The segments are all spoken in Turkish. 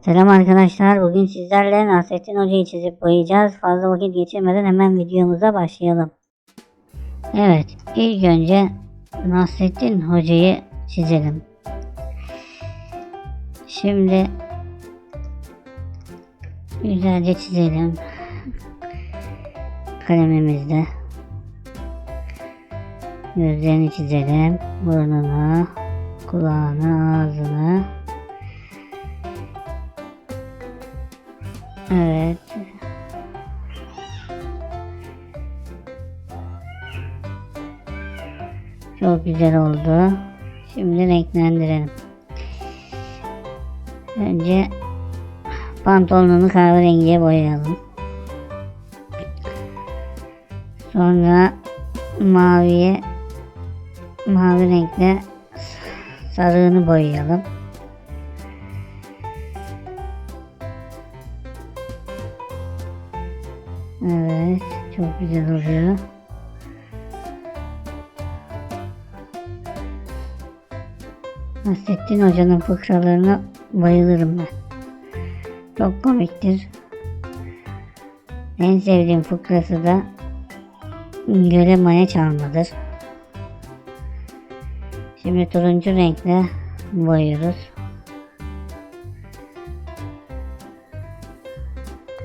Selam arkadaşlar. Bugün sizlerle Nasrettin Hoca'yı çizip boyayacağız. Fazla vakit geçirmeden hemen videomuza başlayalım. Evet, ilk önce Nasrettin Hoca'yı çizelim. Şimdi güzelce çizelim. Kalemimizde. Gözlerini çizelim. Burnunu, kulağını, ağzını. Evet. Çok güzel oldu. Şimdi renklendirelim. Önce pantolonunu kahverengiye boyayalım. Sonra maviye mavi renkle sarığını boyayalım. Evet, çok güzel oluyor. Nasrettin Hoca'nın fıkralarına bayılırım ben. Çok komiktir. En sevdiğim fıkrası da göle maya çalmadır. Şimdi turuncu renkle boyuyoruz.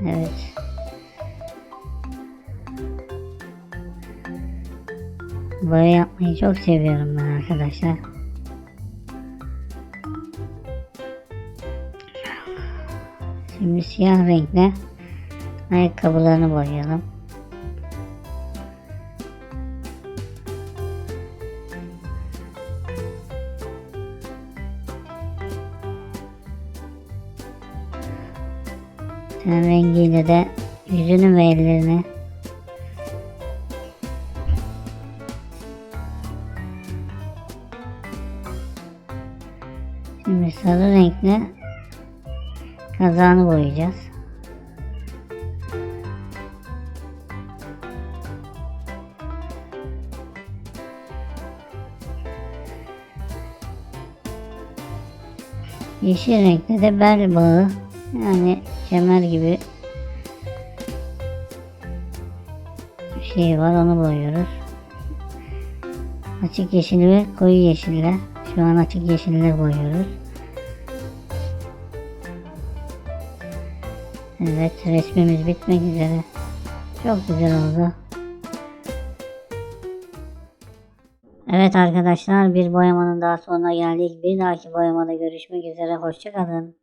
Evet. Boya yapmayı çok seviyorum ben arkadaşlar. Şimdi siyah renkle ayakkabılarını boyayalım. Ten rengiyle de yüzünü ve ellerini Şimdi sarı renkle kazağını boyayacağız. Yeşil renkte de bel bağı yani kemer gibi bir şey var onu boyuyoruz. Açık yeşil ve koyu yeşille şu an açık yeşiller boyuyoruz. Evet resmimiz bitmek üzere. Çok güzel oldu. Evet arkadaşlar bir boyamanın daha sonuna geldik. Bir dahaki boyamada görüşmek üzere. Hoşçakalın.